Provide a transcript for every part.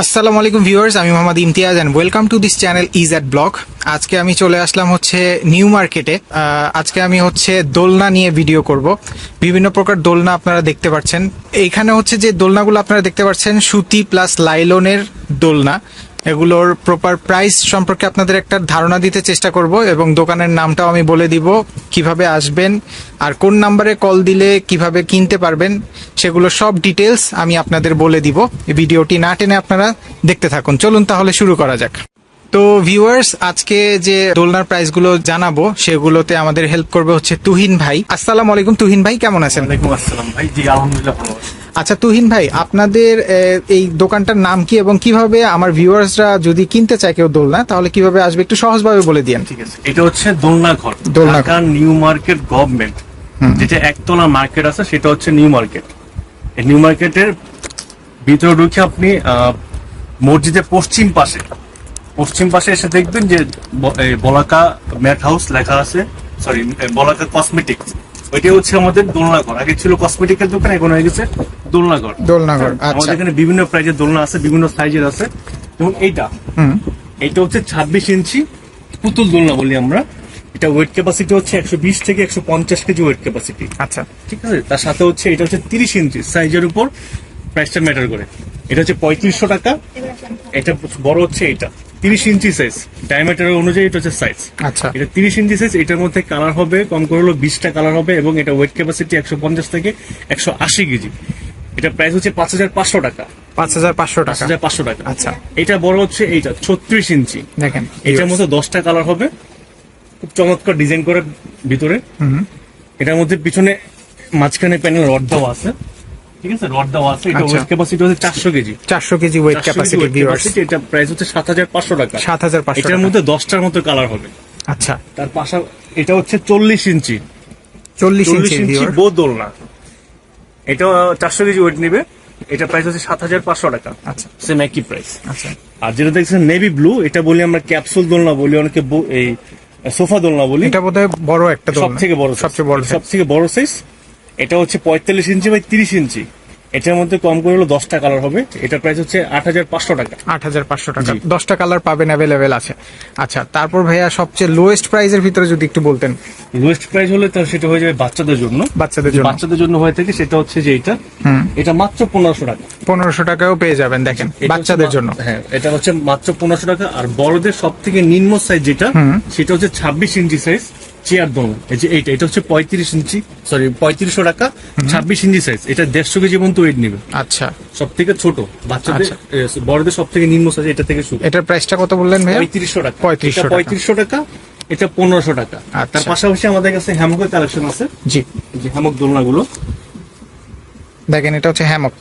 আসসালামু আলাইকুম ভিউয়ার্স, আমি Mohammad Imtiaz and welcome to this channel is at blog আজকে আমি চলে আসলাম হচ্ছে নিউ মার্কেটে আজকে আমি হচ্ছে দোলনা নিয়ে ভিডিও করব। বিভিন্ন প্রকার দোলনা আপনারা দেখতে পাচ্ছেন। এইখানে হচ্ছে যে দোলনাগুলো আপনারা দেখতে পাচ্ছেন সুতি প্লাস লাইলনের দোলনা। এগুলোর প্রপার প্রাইস সম্পর্কে আপনাদের একটা ধারণা দিতে চেষ্টা করব এবং দোকানের নামটাও আমি বলে দিব, কীভাবে আসবেন, আর কোন নাম্বারে কল দিলে কীভাবে কিনতে পারবেন, সেগুলো সব ডিটেলস আমি আপনাদের বলে দিব। এই ভিডিওটি না টেনে আপনারা দেখতে থাকুন। চলুন তাহলে শুরু করা যাক। তো ভিউয়ার্স আজকে যে দোলনার প্রাইসগুলো জানাব, সেগুলোতে আমাদের হেল্প করবে হচ্ছে তুহিন ভাই। আসসালামু আলাইকুম তুহিন ভাই, কেমন আছেন? আসসালাম ভাই। জি, আলহামদুলিল্লাহ ভালো আছি। আচ্ছা তুহিন ভাই আপনাদের এই দোকানটার নাম কি এবং কীভাবে আমার ভিউয়ার্সরা যদি কিনতে চায় কেউ দোলনা তাহলে কীভাবে আসবে? একটু সহজভাবে বলে দিয়েন ঠিক আছে এটা হচ্ছে দোলনা ঘর দোলনা ঢাকা নিউ মার্কেট গভর্নমেন্ট। যেটা একতলা মার্কেট আছে সেটা হচ্ছে নিউ মার্কেট। এই নিউ মার্কেটের ভিতরে ঢুকে আপনি মসজিদের পশ্চিম পাশে পশ্চিম পাশে এসে দেখবেন যে বলাকা ম্যাট হাউস লেখা আছে সরি বলাকা কসমেটিক্স। ওইটাই হচ্ছে আমাদের দোলনা ঘর আগে ছিল কসমেটিকের দোকান এখন হয়ে গেছে দোলনা ঘর দোলনা ঘর, হ্যাঁ, আচ্ছা। আমাদের এখানে বিভিন্ন প্রাইজের দোলনা আছে বিভিন্ন সাইজের আছে। এবং এইটা। হুম। এটা হচ্ছে ছাব্বিশ ইঞ্চি পুতুল দোলনা বলি আমরা। এটা ওয়েট ক্যাপাসিটি হচ্ছে একশো বিশ থেকে একশো পঞ্চাশ কেজি ওয়েট ক্যাপাসিটি আচ্ছা। ঠিক আছে? তার সাথে হচ্ছে এটা হচ্ছে তিরিশ ইঞ্চি সাইজের উপর প্রাইসটা ম্যাটার করে। এটা হচ্ছে পঁয়ত্রিশশো টাকা। এটা বড় হচ্ছে এটা তিরিশ ইঞ্চি সাইজ ডায়ামিটার অনুযায়ী এটা হচ্ছে সাইজ আচ্ছা। এটা তিরিশ ইঞ্চি সাইজ এটার মধ্যে কালার হবে কম করে হলো বিশটা কালার হবে এবং এটা ওয়েট ক্যাপাসিটি একশো পঞ্চাশ থেকে একশো আশি কেজি। এটা প্রাইস হচ্ছে পাঁচ হাজার পাঁচশো টাকা। পাঁচ হাজার পাঁচশো টাকা। হাজার পাঁচশো টাকা। আচ্ছা। এটা বড় হচ্ছে এইটা ছত্রিশ ইঞ্চি। দেখেন। এটার মধ্যে দশটা কালার হবে। খুব চমৎকার ডিজাইন করে ভিতরে। এটার মধ্যে পিছনে মাঝখানে প্যানেল রড দেওয়া আছে। ঠিক আছে? রড দেওয়া আছে এটা আচ্ছা। Weight capacity KG. Weight capacity viewers এটা প্রাইস হচ্ছে সাত হাজার পাঁচশো টাকা। সাত হাজার পাঁচশো এটার মধ্যে দশটার মতো কালার হবে। আচ্ছা। তার পাশা এটা হচ্ছে চল্লিশ ইঞ্চি। চল্লিশ চল্লিশ ইঞ্চি ইঞ্চি ভিউয়ার বোধ দোলনা এটা চারশো কেজি ওয়েট নিবে। এটা প্রাইস হচ্ছে সাত হাজার পাঁচশো টাকা। আচ্ছা। সেম একই প্রাইস আচ্ছা। আর যেটা দেখছেন নেভি ব্লু এটা বলি আমরা ক্যাপসুল দোলনা বলি অনেকে এই সোফা দোলনা বলি। এটা বোধহয় বড় একটা সব দোলনা। থেকে বড় সবচেয়ে বড় সব থেকে বড় সাইজ এটা হচ্ছে পঁয়তাল্লিশ ইঞ্চি বাই তিরিশ ইঞ্চি। এটার মধ্যে কম করে হলো দশটা কালার হবে। এটা প্রাইস হচ্ছে আট হাজার পাঁচশো টাকা। আট হাজার পাঁচশো টাকা। দশটা কালার পাবেন অ্যাভেলেবেল আছে। আচ্ছা তারপর ভাইয়া সবচেয়ে লোয়েস্ট প্রাইসের ভিতরে যদি একটু বলতেন। লোয়েস্ট প্রাইস হলে তাহলে সেটা হয়ে যাবে বাচ্চাদের জন্য। বাচ্চাদের জন্য। বাচ্চাদের জন্য হয়ে থাকে সেটা হচ্ছে যে এটা। এটা মাত্র পনেরোশো টাকা। পনেরোশো টাকাও পেয়ে যাবেন দেখেন বাচ্চাদের জন্য। হ্যাঁ এটা হচ্ছে মাত্র পনেরোশো টাকা। আর বড়দের সব থেকে নিম্ন সাইজ যেটা সেটা হচ্ছে ছাব্বিশ ইঞ্চি সাইজ চেয়ার দোলনা এই যে এইটা এটা হচ্ছে পঁয়ত্রিশ ইঞ্চি সরি পঁয়ত্রিশশো টাকা ছাব্বিশ ইঞ্চি সাইজ এটা দেড়শো কেজি পর্যন্ত ওয়েট নেবে। আচ্ছা। সব থেকে ছোট। বাচ্চাদের আচ্ছা। বড়দের সব থেকে নিম্ন সাইজ এটা থেকে শুরু। এটার প্রাইসটা কত বললেন ভাইয়া? পঁয়ত্রিশশো টাকা। 3500 এটা পঁয়ত্রিশশো টাকা এটা পনেরোশো টাকা। আচ্ছা। তার পাশাপাশি আমাদের কাছে হ্যামকের কালেকশন আছে। জি। যে হ্যামক দোলনাগুলো। দেখেন এটা হচ্ছে হ্যামক।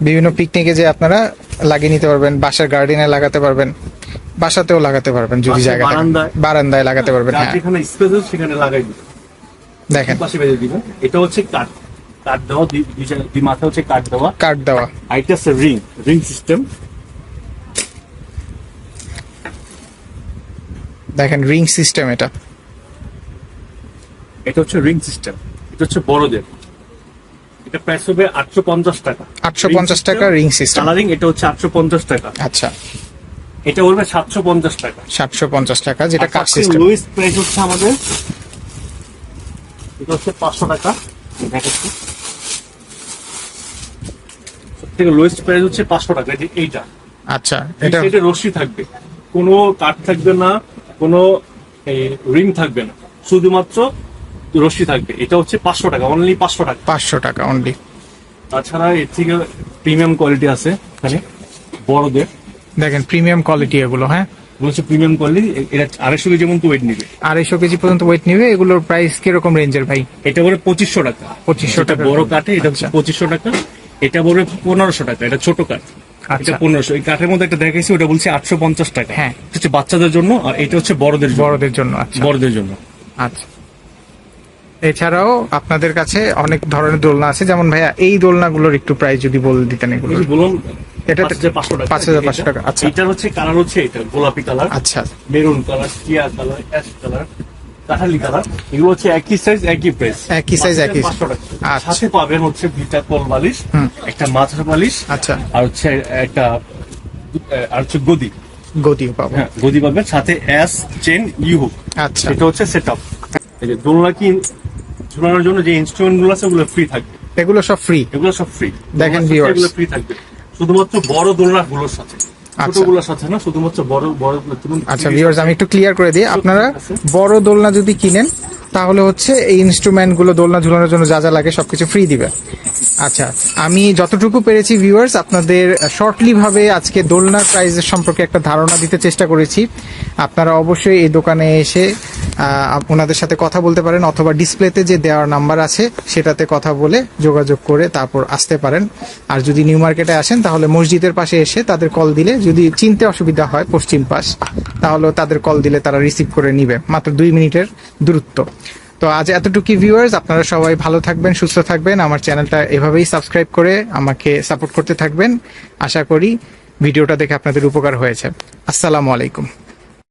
বিভিন্ন পিকনিকে যে আপনারা লাগিয়ে নিতে পারবেন বাসার গার্ডেনে লাগাতে পারবেন। বাসাতেও লাগাতে পারবেন যদি জায়গা বারান্দায়। বারান্দায় লাগাতে পারবেন হ্যাঁ। যেখানে স্পেস আছে সেখানে লাগাই দিবেন। দেখেন। পাশে বেঁধে দিবেন। এটা হচ্ছে কাঠ। কাঠ দেওয়া দুই- মাথা হচ্ছে কাঠ দেওয়া। কার্ড দেওয়া। আর এটা হচ্ছে রিং রিং সিস্টেম দেখেন রিং সিস্টেম এটা। এটা হচ্ছে রিং সিস্টেম এটা হচ্ছে বড়দের। এটা প্রাইস হবে আটশো পঞ্চাশ টাকা। 850 টাকা ring system। কালারিং এটা হচ্ছে আটশো পঞ্চাশ টাকা। আচ্ছা। এটা বলবে সাতশো পঞ্চাশ টাকা। সাতশো পঞ্চাশ টাকা যেটা কাঠ সিস্টেম লোয়েস্ট প্রাইস হচ্ছে আমাদের এটা হচ্ছে পাঁচশো টাকা দেখাচ্ছি। থেকে লোয়েস্ট প্রাইস হচ্ছে পাঁচশো টাকা এইটা। আচ্ছা এটা এটা রশ্মি থাকবে। কোনো কাঠ থাকবে না কোনো রিং থাকবে না। শুধুমাত্র রশ্মি থাকবে। এটা হচ্ছে পাঁচশো টাকা অনলি পাঁচশো টাকা। পাঁচশো টাকা অনলি তাছাড়া এর থেকে প্রিমিয়াম কোয়ালিটি আছে এখানে বড়দের। দেখেন প্রিমিয়াম কোয়ালিটি এগুলো হ্যাঁ? হচ্ছে প্রিমিয়াম কোয়ালিটি এটা আড়াইশো কেজি যেমন ওয়েট নিবে। আড়াইশো কেজি পর্যন্ত ওয়েট নিবে এগুলোর প্রাইস কীরকম রেঞ্জের ভাই? এটা বলে পঁচিশশো টাকা। 2500 টাকা। বড় কাঠে এটা হচ্ছে। পঁচিশশো টাকা এটা বলে পনেরোশো টাকা এটা ছোট কাঠ। এটা আচ্ছা। পনেরোশো। এই কাঠের মধ্যে একটা দেখাইছি ওটা বলছে আটশো পঞ্চাশ টাকা। হ্যাঁ। হচ্ছে বাচ্চাদের জন্য আর এটা হচ্ছে বড়দের বড়দের জন্য আচ্ছা। বড়দের জন্য। আচ্ছা। এছাড়াও আপনাদের কাছে অনেক ধরনের দোলনা আছে যেমন ভাইয়া এই দোলনাগুলোর একটু প্রাইস যদি বলে দিতেন এগুলো এই এটা পাঁচ হাজার পাঁচশো টাকা। আচ্ছা। এটার হচ্ছে কালার হচ্ছে এটা গোলাপি কালার। আচ্ছা। মেরুন কালার টিয়া কালার অ্যাশ কালার কাঠালি কালার। এগুলো হচ্ছে একই সাইজ একই প্রাইস একই size, একই- আচ্ছা। সাথে পাবেন হচ্ছে ভিটা কল বালিশ একটা মাথার বালিশ আচ্ছা। আর হচ্ছে একটা আর হচ্ছে গদি। হ্যাঁ গদি পাবেন সাথে এস চেন ইউ আচ্ছা। এটা হচ্ছে এই যে দোলনা কি ঝুলানোর জন্য যে ইনস্ট্রুমেন্টগুলো আছে ওগুলো ফ্রি থাকবে। এগুলো সব ফ্রি এগুলো সব ফ্রি দেখেন। এগুলো ফ্রি থাকবে। শুধুমাত্র বড় দোলনা গুলোর সাথে। আচ্ছা। ছোটগুলোর সাথে না শুধুমাত্র বড় বড় আচ্ছা ভিউয়ার্স আমি একটু ক্লিয়ার করে দিই। আপনারা বড় দোলনা যদি কিনেন তাহলে হচ্ছে এই ইনস্ট্রুমেন্টগুলো দোলনা ঝুলানোর জন্য যা যা লাগে সবকিছু ফ্রি দিবে। আচ্ছা আমি যতটুকু পেরেছি ভিউয়ার্স আপনাদের শর্টলি ভাবে আজকে দোলনার প্রাইসের সম্পর্কে একটা ধারণা দিতে চেষ্টা করেছি। আপনারা অবশ্যই এই দোকানে এসে ওনাদের সাথে কথা বলতে পারেন অথবা ডিসপ্লেতে যে দেওয়ার নাম্বার আছে, সেটাতে কথা বলে যোগাযোগ করে তারপর আসতে পারেন। আর যদি নিউ মার্কেটে আসেন, তাহলে মসজিদের পাশে এসে তাদের কল দিলে, যদি চিনতে অসুবিধা হয় পশ্চিম পাশ তাহলে তাদের কল দিলে তারা রিসিভ করে নিবে। মাত্র দুই মিনিটের দূরত্ব। তো আজ এতটুকু ভিউয়ার্স আপনারা সবাই ভালো থাকবেন, সুস্থ থাকবেন। আমার চ্যানেলটা এভাবেই সাবস্ক্রাইব করে আমাকে সাপোর্ট করতে থাকবেন। আশা করি ভিডিওটা দেখে আপনাদের উপকার হয়েছে। আসসালামু আলাইকুম।